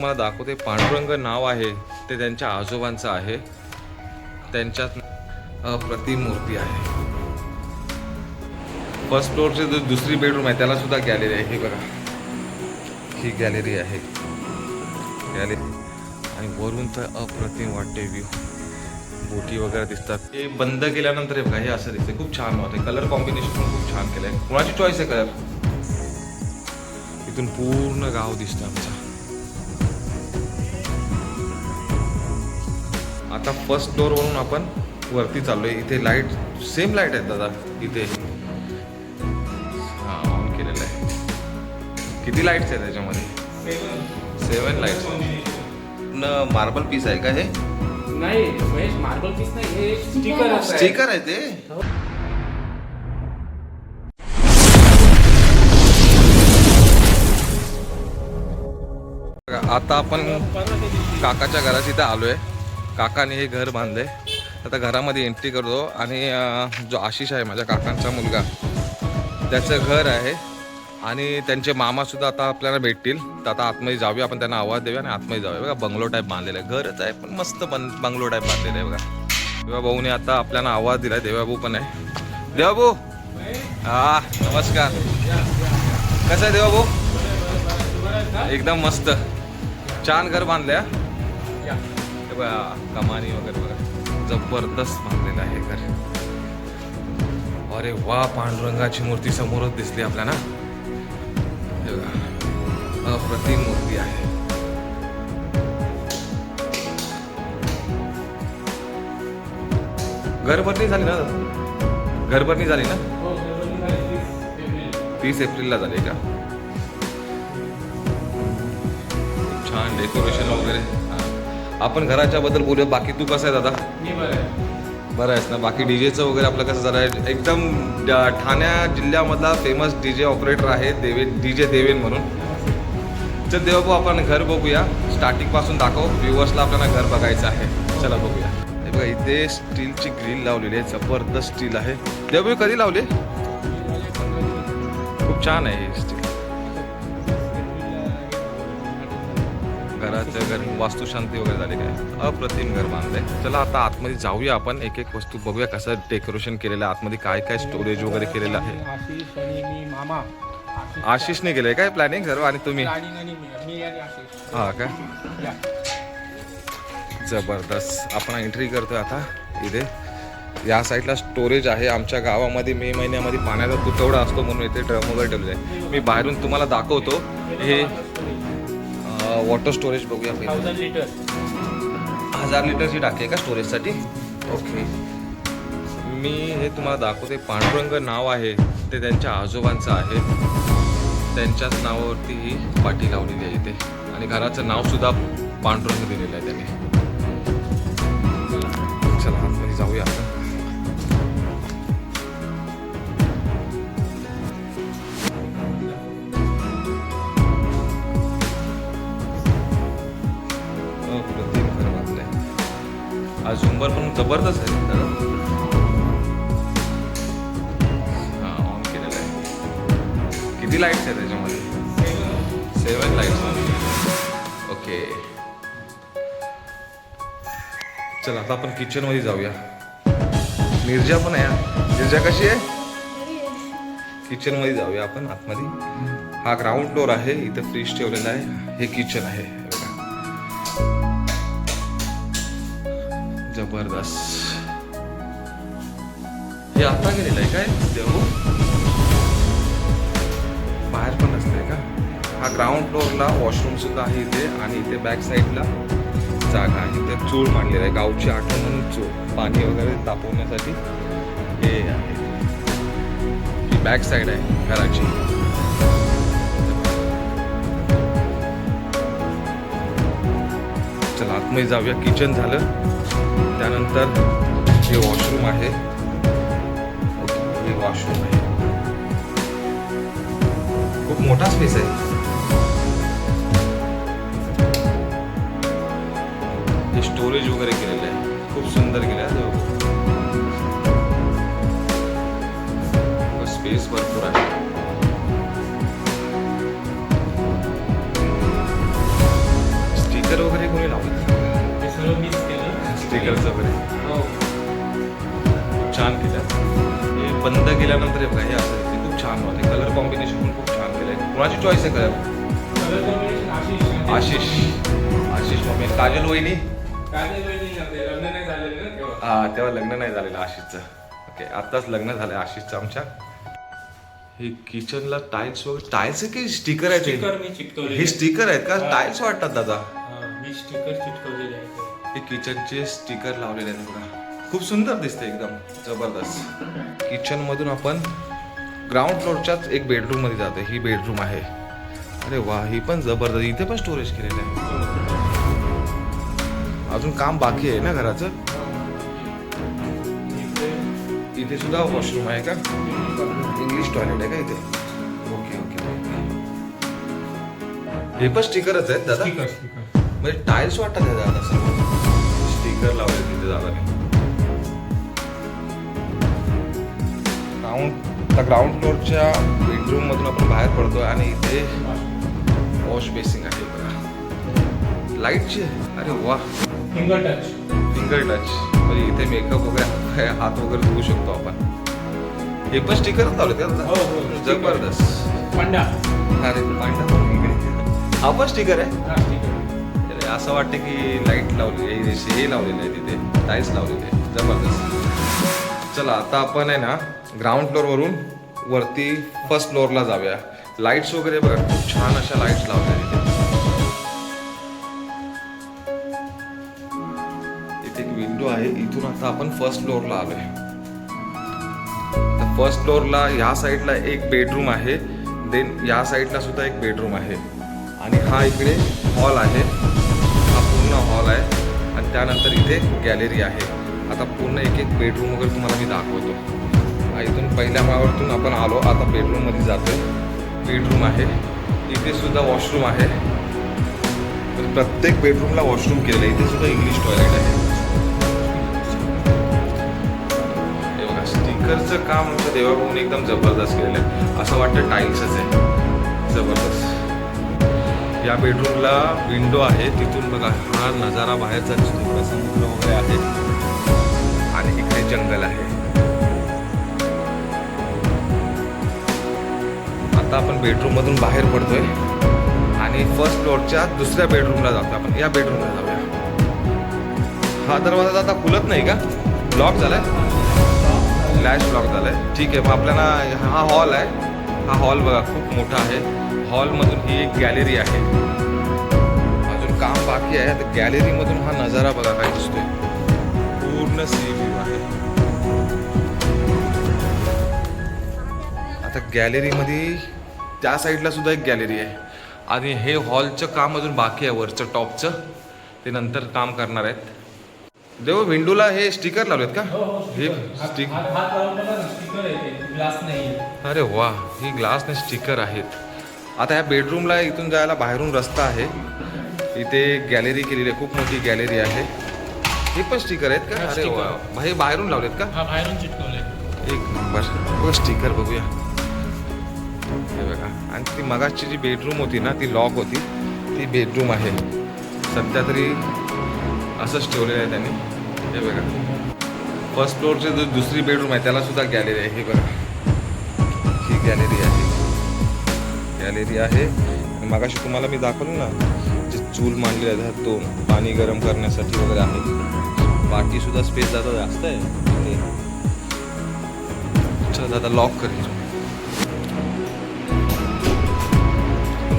मला दाखवते पांडुरंग नाव आहे ते त्यांच्या आजोबांचं आहे. त्यांच्यात अप्रतिम मूर्ती आहे. फर्स्ट फ्लोअरची जो दुसरी बेडरूम आहे त्याला सुद्धा गॅलरी आहे. हे बघा. ही गॅलरी आहे. गॅलरी आणि वरून तर अप्रतिम वाटते व्ह्यू बोटी वगैरे दिसतात. हे बंद केल्यानंतर हे बघा हे असं दिसते खूप छान वाटते कलर कॉम्बिनेशन पण खूप छान केलं आहे कोणाची चॉईस आहे कलर इथून पूर्ण गाव दिसतं आमचं. आता फर्स्ट फ्लोअर वरून आपण वरती चाललोय. इथे लाइट सेम लाइट आहेत दादा. इथे. हा ऑन केलेलं आहे. किती लाईट्स आहेत त्याच्यामध्ये? सेवन लाईट्स मार्बल पीस आहे का हे? नाही मार्बल पीस नाही हे स्टिकर स्टिकर आहे. ते? आता आपण काकाच्या घरात इथं आलोय. काकाने हे घर बांधले आता घरामध्ये एंट्री करतो आणि जो आशिष आहे माझ्या काकांचा मुलगा त्याचं घर आहे. आणि त्यांचे मामासुद्धा आता आपल्याला भेटतील. तर आता आतमध्ये जाऊया आपण त्यांना आवाज देऊया आणि आतमध्ये जाऊया. बघा बंगलो टाईप बांधलेला आहे. घरच आहे पण मस्त बन बंगलो टाईप बांधलेलं आहे बघा. देवा भाऊने आता आपल्याला आवाज दिलाय देवाभाऊ पण आहे. देवाभाऊ! हा नमस्कार. कसं आहे देवाभाऊ? एकदम मस्त. छान घर बांधलं बघा कमानी वगैरे बघा. जबरदस्त बांधलेलं आहे घर. अरे वा पांडुरंगाची मूर्ती समोरच दिसली आपल्याला. हे अप्रतिम मूर्ती आहे. घरभरणी झाली ना? घरभरणी झाली ना? तीस एप्रिलला झाली का? छान डेकोरेशन वगैरे. हा. आपण घराच्या बद्दल बोलूया. बाकी तू कसं आहे दादा? मी बरं आहे. बरं आहेस ना? बाकी डीजेचं वगैरे आपलं कसं झालं आहे एकदम ड- ठाण्या जिल्ह्यामधला फेमस डीजे ऑपरेटर आहे देवे डीजे देवेन म्हणून. तर देवभाऊ आपण घर बघूया. स्टार्टिंगपासून दाखव. व्ह्युअर्सला आपल्याला घर बघायचं आहे. चला बघूया. हे बघा इथे स्टीलची ग्रिल लावलेली आहे. जबरदस्त स्टील आहे. देवभाऊ कधी लावली खूप छान आहे घराचं घर वास्तुशांती वगैरे झाली काय? अप्रतिम घर बांधलंय. चला आता आतमध्ये जाऊया आपण. एक एक वस्तू बघूया कसं डेकोरेशन केलेलं आहे. आतमध्ये काय काय स्टोरेज वगैरे केलेलं आहे. आशिषने केलंय काय प्लॅनिंग सर्व आणि तुम्ही? प्लॅनिंग आणि मी. मी आणि आशिष. हा का? या. जबरदस्त. आपण एंट्री करतोय आता इथे. या साईडला स्टोरेज आहे. आमच्या गावामध्ये मे महिन्यामध्ये पाण्याचा तुटवडा असतो म्हणून इथे ड्रम वगैरे ठेवलेले आहे. मी बाहेरून तुम्हाला दाखवतो. हे वॉटर स्टोरेज बघूया पहिले थाउजंड लिटर हजार लिटरची टाकी आहे का स्टोरेजसाठी ओके मी हे तुम्हाला दाखवते. पांडुरंग नाव आहे. ते त्यांच्या आजोबांचं आहे. त्यांच्याच नावावरती ही पाठी लावलेली आहे इथे. आणि घराचं नाव सुद्धा पांडुरंग दिलेलं आहे त्याने. जबरदस्त आहे. दादा. हा ऑन केलेलं आहे. किती लाईट्स आहेत त्याच्यामध्ये? सेवन लाईट्स ओके चला आता आपण किचनमध्ये जाऊया. निर्जा पण आहे हा. निर्जा कशी आहे? किचनमध्ये जाऊया आपण आतमध्ये. हा ग्राउंड फ्लोअर आहे इथं फ्रीज ठेवलेला आहे. हे किचन आहे. जबरदस्त. हे आता गेलेलं आहे काय? देऊ बाहेर पण असतंय का? हा ग्राउंड फ्लोअरला वॉशरूम सुद्धा आहे इथे आणि इथे बॅक साईडला जागा आहे. इथे चूळ मांडलेला आहे गावची आठवण म्हणून चूळ पाणी वगैरे तापवण्यासाठी. हे आहे. ही बॅक साईड आहे घराची. चला आतमध्ये जाऊया. किचन झालं. त्यानंतर हे वॉशरूम हे वॉशरूम स्पेस हे स्टोरेज वगैरे केलेलं आहे. खूप सुंदर केलं आहे. स्पेस भरपूर आहे. केल्यानंतर हे बघा हे असं दिसते खूप छान होते कलर कॉम्बिनेशन पण खूप छान केलं आहे कुणाची चॉईस आहे कलर आशिष आशिष. आशिष मम्मी. काजल वहिनी? हा तेव्हा. लग्न नाही झालेलं आशिषचं. ओके आत्ताच लग्न झालं आशिषचं आमच्या. हे किचनला टाईल्स वगैरे टाईल्स की स्टिकर आहे ते? हे स्टिकर आहेत का? टाईल्स वाटतात दादा. मी स्टिकर चिटकवलेले आहे. हे किचनचे स्टिकर लावलेले आहेत बघा. खूप सुंदर दिसते एकदम जबरदस्त. किचन मधून आपण ग्राउंड फ्लोअरच्याच एक बेडरूममध्ये जाते ही बेडरूम आहे. अरे वा ही पण जबरदस्त. इथे पण स्टोरेज केलेलं आहे. अजून काम बाकी आहे ना घराचं? इथे सुद्धा वॉशरूम आहे का? इंग्लिश टॉयलेट आहे का इथे? ओके ओके हे पण स्टिकरच आहेत दादा? म्हणजे टाईल्स वाटतात दादा सर्व स्टिकर लावले तिथे दादाने. ग्राउंड त्या ग्राउंड फ्लोअरच्या बेडरूम मधून आपण बाहेर पडतोय आणि इथे वॉश बेसिंग आहे बघा. लाईटची अरे वा. फिंगर टच फिंगर टच म्हणजे इथे मेकअप वगैरे हात वगैरे धुवू शकतो आपण. हे पण स्टिकरच लावले sticker. जबरदस्त. पंडा अरे इकडे हा पण स्टिकर आहे? हा स्टिकर असं वाटतं की लाइट लावली हे हे लावलेलं आहे तिथे. टाईल्स लावलेले आहे जबरदस्त. चला आता आपण आहे ना ग्राउंड फ्लोअरवरून वरती फर्स्ट फ्लोअरला जाऊया. लाईट्स वगैरे बघा खूप छान अशा लाईट्स लावल्या तिथे इथे. एक विंडो आहे इथून आता आपण फर्स्ट फ्लोअरला आलोय. फर्स्ट फ्लोअरला या साईडला एक बेडरूम आहे देन या साईडला सुद्धा एक बेडरूम आहे. आणि हा इकडे हॉल आहे. हा पूर्ण हॉल आहे. आणि त्यानंतर इथे गॅलरी आहे. आता पूर्ण एक एक बेडरूम वगैरे तुम्हाला मी दाखवतो. पहिल्या माळ्यावरतून आपण आलो. आता बेडरूममध्ये जातो बेडरूम आहे. इथे सुद्धा वॉशरूम आहे. प्रत्येक बेडरूमला वॉशरूम केलेलं आहे. इथे सुद्धा इंग्लिश टॉयलेट आहे. हे बघा स्टिकरचं काम आमच्या देवाकडून एकदम जबरदस्त केलेलं आहे. असं वाटतं टाईल्सच आहे. जबरदस्त. या बेडरूमला विंडो आहे. तिथून बघा हा नजारा बाहेरचा समुद्र वगैरे आहे. आणि इकडे जंगल आहे. आता आपण बेडरूममधून बाहेर बाहेर पडतोय. आणि फर्स्ट फ्लोअरच्या दुसऱ्या बेडरूमला जातो आपण. या बेडरूमला जाऊया. हा दरवाजा आता खुलत नाही का? ब्लॉक झालाय. लॅश ब्लॉक झालाय. ठीक आहे मग आपल्याला हा हॉल आहे. हा हॉल बघा खूप मोठा आहे. हॉलमधून ही एक गॅलरी आहे. अजून काम बाकी आहे. तर गॅलरीमधून हा नजारा बघा काय दिसतोय. पूर्ण सी व्ह्यू आहे. आता गॅलरीमध्ये त्या साईडला सुद्धा एक गॅलरी आहे. आणि हे हॉलचं काम अजून बाकी आहे वरचं टॉपचं. ते नंतर काम करणार आहेत. देव विंडोला हे स्टिकर लावलेत का? हो हो हे स्टिकर स्टिक ग्लास नाही अरे वा ही ग्लासने स्टिकर आहेत. आता या बेडरूमला इथून जायला बाहेरून रस्ता आहे. इथे गॅलरी केलेली आहे खूप मोठी गॅलरी आहे. हे पण स्टिकर आहेत का? हा, अरे. वा. हे बाहेरून लावलेत का? बाहेरून चिटकवले एक नंबर. स्टिकर बघूया. हे बघा. आणि ती मगाची जी बेडरूम होती ना ती लॉक होती. ती बेडरूम आहे. सध्या तरी असंच ठेवलेलं आहे त्यांनी. हे बघा. फर्स्ट फ्लोअरची जो दुसरी बेडरूम आहे त्याला सुद्धा गॅलरी आहे. हे बघा. ही गॅलरी आहे. गॅलरी आहे. मगाशी तुम्हाला मी दाखवलं ना जे चूल मांडले आहे तो पाणी गरम करण्यासाठी वगैरे आहे. बाकी सुद्धा स्पेस जाता जास्त आहे. इथे. चल दादा लॉक करेल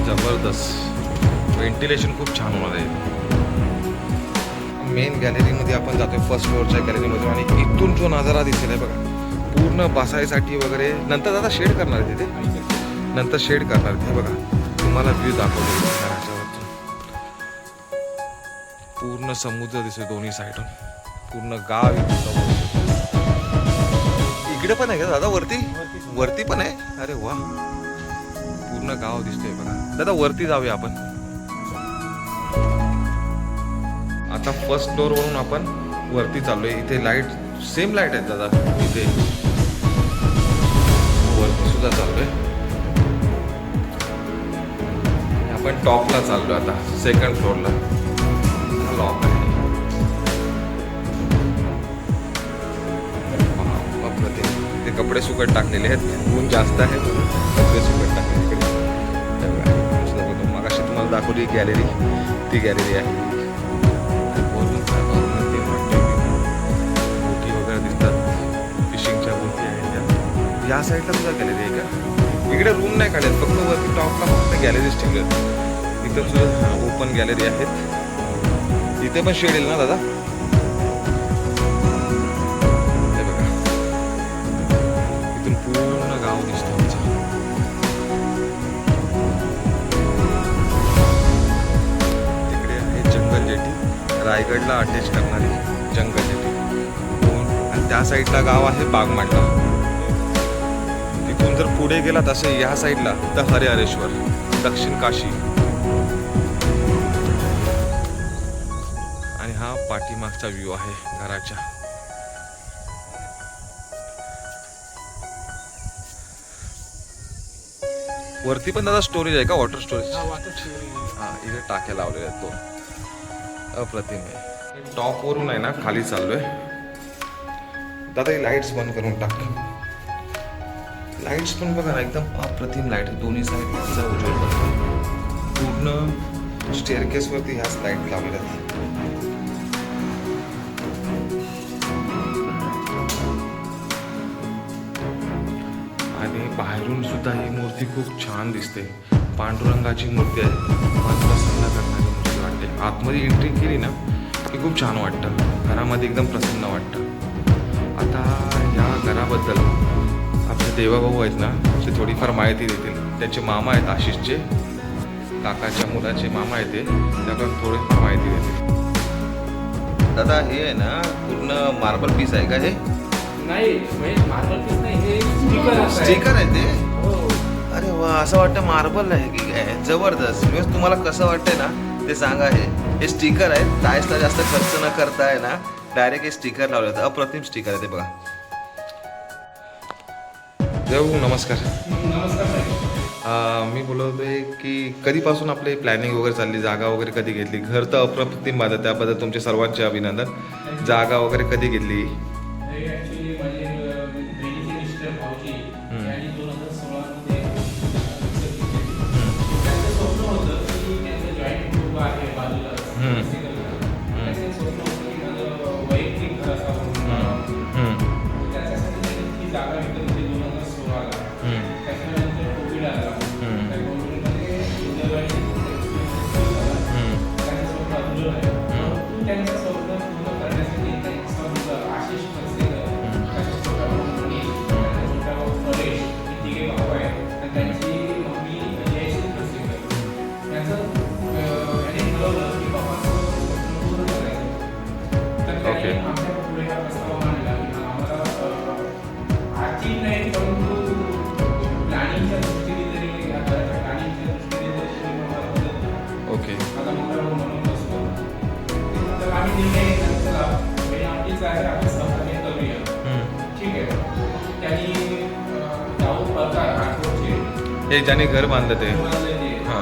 जबरदस्त. व्हेंटिलेशन खूप छान होणार आहे मेन गॅलरीमध्ये आपण जातोय फर्स्ट फ्लोअरच्या गॅलरीमध्ये आणि इथून जो नजारा दिसेल आहे बघा. पूर्ण बसायसाठी वगैरे. नंतर दादा शेड करणार तिथे नंतर शेड करणार हे बघा. तुम्हाला व्ह्यू दाखवतो. पूर्ण समुद्र दिसतो दोन्ही साईडून पूर्ण गाव इकडे पण आहे का दादा? वरती? वरती पण आहे? अरे वा. पूर्ण गाव दिसतोय बघा. दादा वरती जाऊया आपण. आता फर्स्ट फ्लोअर वरून आपण वरती चाललोय. इथे लाइट सेम लाइट आहेत दादा इथे. वरती सुद्धा चाललोय. आपण टॉपला चाललोय आता सेकंड फ्लोअरला लॉक आहे. ते कपडे सुकट टाकलेले आहेत. ऊन जास्त आहे. म्हणून कपडे सुकट टाकले इकडे हे मस्त बघतो. मगाशी तुम्हाला दाखवली गॅलरी. ती गॅलरी आहे. बोटी वगैरे दिसतात. फिशिंगच्या बोटी आहेत त्या. या साईडला सुद्धा गॅलरी आहे का? इकडे रूम नाही काढत. फक्त वरती टॉपला फक्त गॅलरीज ठेवल्यात इथं सुद्धा ओपन गॅलरी आहेत. इथे पण शेड येईल ना दादा? रायगडला अटॅच करणारी जंगल दोन आणि त्या साईडला गाव आहे बागमांडला तिथून जर पुढे गेला तसे या साईडला तर हरिहरेश्वर दक्षिण काशी. आणि हा पाठीमागचा व्ह्यू आहे घराच्या. वरती पण दादा स्टोरेज आहे का? वॉटर स्टोरेज हा इथे टाक्या लावलेल्या आहेत दोन. अप्रतिम आहे. टॉप वरून आहे ना खाली चाललोय. दादा ही लाईट्स बंद करून टाक. लाईट्स पण बघा ना एकदम अप्रतिम लाइट दोन्ही साईडचा उजेड पूर्ण स्टेअरकेस वरती ह्याच लाइट लावलेल्या आणि बाहेरून सुद्धा ही मूर्ती खूप छान दिसते. पांडुरंगाची मूर्ती आहे. वाटते आतमध्ये एंट्री केली ना की खूप छान वाटतं. घरामध्ये एकदम प्रसन्न वाटतं. आता या घराबद्दल आपले देवाभाऊ आहेत ना ते थोडीफार माहिती देतील. त्यांचे मामा आहेत आशिषचे. काकाच्या मुलाचे मामा आहेत ते. त्याकडून थोडीफार माहिती देतील. दादा हे आहे ना पूर्ण मार्बल पीस आहे का हे? नाही मार्बल पीस नाही हे स्टिकर असं आहे. स्टिकर आहे ते? हो. अरे वा असं वाटतं मार्बल आहे की काय? जबरदस्त. म्हणजे तुम्हाला कसं वाटतंय ना ते सांगा हे हे स्टिकर आहे टायसला जास्त खर्च न करता आहे ना डायरेक्ट हे स्टिकर लावले होते. अप्रतिम स्टिकर आहे ते बघा. देऊ नमस्कार. मी बोलत होते की कधीपासून आपली प्लॅनिंग वगैरे चालली? जागा वगैरे कधी घेतली? घर तर अप्रतिम बाधा त्याबद्दल तुमचे सर्वांचे अभिनंदन. जागा वगैरे कधी घेतली? हे ज्याने घर बांधलं ते हां हा.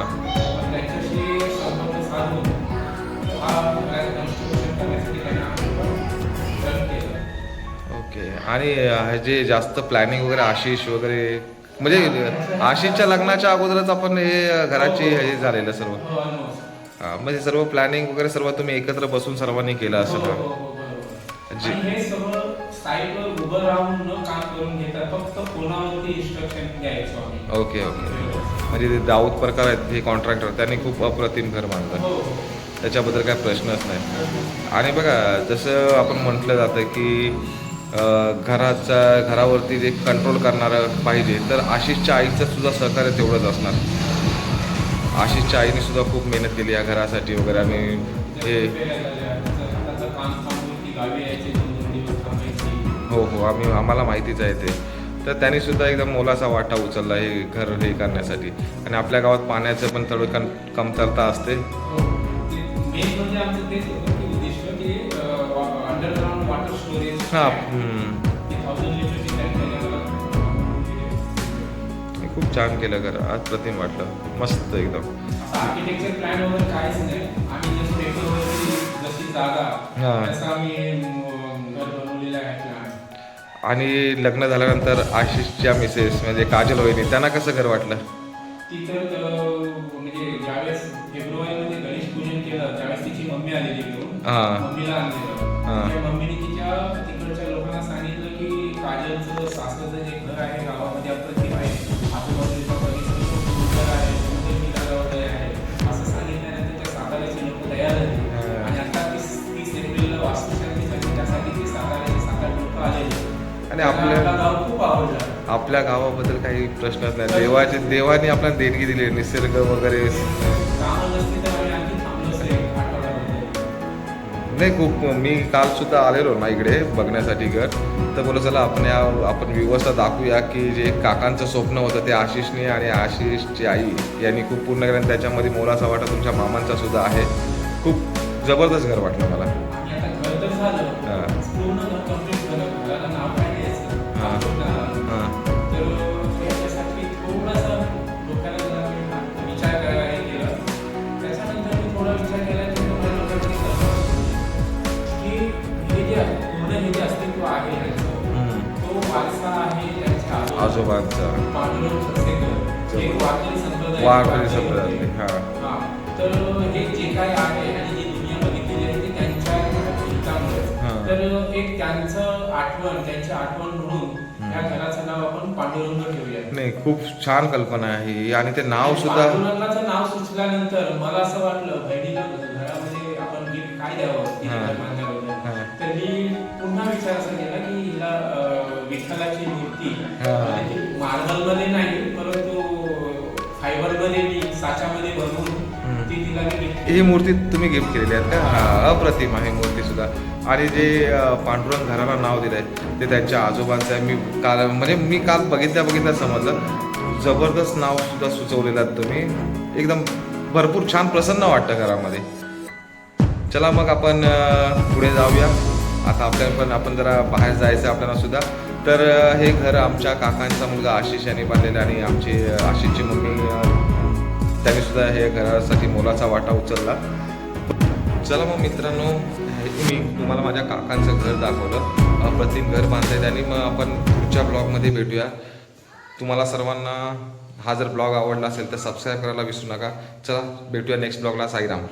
ओके आणि जे जास्त प्लॅनिंग वगैरे आशिष वगैरे म्हणजे आशिषच्या लग्नाच्या अगोदरच आपण हे घराची हे झालेलं सर्व हो. हा, म्हणजे सर्व प्लॅनिंग वगैरे सर्व तुम्ही एकत्र बसून सर्वांनी केलं हो, असं हो, हो, बरोबर. जी. साईटवर उभं राहून न काम करून घेता फक्त फोनावरती इन्स्ट्रक्शन द्यायचो आम्ही. Okay okay. म्हणजे ते दाऊद प्रकार आहेत हे कॉन्ट्रॅक्टर त्यांनी खूप अप्रतिम घर बांधलं. हो. त्याच्याबद्दल काय प्रश्नच नाही. आणि बघा जसं आपण म्हटलं जातं की घराचा घरावरती जे कंट्रोल करणारं पाहिजे तर आशिषच्या आईचं सुद्धा सहकार्य तेवढंच असणार. आशिषच्या आईने सुद्धा खूप मेहनत केली या घरासाठी वगैरे. आणि हे हो हो. आम्ही आम्हाला माहितीच आहे ते. तर त्यांनी सुद्धा एकदम मोलाचा वाटा उचलला हे घर हे करण्यासाठी. आणि आपल्या गावात पाण्याचं पण थोडं कम कमतरता असते. हां हे खूप छान केलं घर. आज प्रतिम वाटलं. मस्त एकदम. आर्किटेक्चर आणि लग्न झाल्यानंतर आशिषच्या मिसेस म्हणजे काजल वहिनी त्यांना कसं घर वाटलं? तिथं अं, म्हणजे ज्यावेळेस फेब्रुवारीमध्ये गणेश पूजन केलं त्यावेळेस तिची मम्मी आलेली हा. मम्मीला आणलेलं. आणि आपल्या- आपल्या गावाबद्दल काही प्रश्नच नाही. देवाचे देवाने आपल्याला देणगी दिली आहे, निसर्ग वगैरे. नाही खूप. मी काल सुद्धा आलेलो ना इकडे बघण्यासाठी घर. तर बोला चला आपण या आपण व्यवस्था दाखवूया की जे काकांचं स्वप्न होतं ते आशिषने आणि आशिषची आई यांनी खूप पूर्ण केलं आणि त्याच्यामध्ये मोलाचा वाटा तुमच्या मामांचा सुद्धा आहे. खूप जबरदस्त घर वाटलं मला. नाही खूप छान कल्पना आहे ही आणि ते नाव सुद्धा पांडुरंगाचं नाव सुचल्यानंतर मला असं वाटलं बहिणीला घरामध्ये आपण गिफ्ट काय द्यावं तिने हा. घर बांधल्याबद्दल. हा. तर मी पुन्हा विचार असा केला की हिला अं, विठ्ठलाची मूर्ती हा. ती मार्बलमध्ये नाही परंतु फायबरमध्ये मी साच्यामध्ये बनवून हम्म. ती तिला मी gift मूर्ती तुम्ही गिफ्ट केलेली आहेत का हा, अप्रतिम आहे मूर्ती सुद्धा आणि जे पांडुरंग घराला नाव दिलंय ते त्यांच्या आजोबांचं आहे. मी काल म्हणजे मी काल बघितल्या बघितल्या समजलं. जबरदस्त नाव सुद्धा सुचवलेलं आहे तुम्ही. एकदम भरपूर छान प्रसन्न वाटतं घरामध्ये. चला मग आपण पुढे जाऊया. आता आपल्याला पण आपण जरा बाहेर जायचं आपल्याला सुद्धा. तर हे घर आमच्या काकांचा मुलगा आशिष यांनी बांधलेलं आणि आमची आशिषची मम्मी त्यांनी सुद्धा हे घरासाठी मोलाचा वाटा उचलला. चला मग मित्रांनो मी तुम्हाला माझ्या काकांचं घर दाखवलं. अप्रतिम घर बांधलंय आणि मग आपण पुढच्या ब्लॉगमध्ये भेटूया. तुम्हाला सर्वांना हा जर ब्लॉग आवडला असेल तर सबस्क्राईब करायला विसरू नका. चला भेटूया नेक्स्ट ब्लॉगला. साईराम.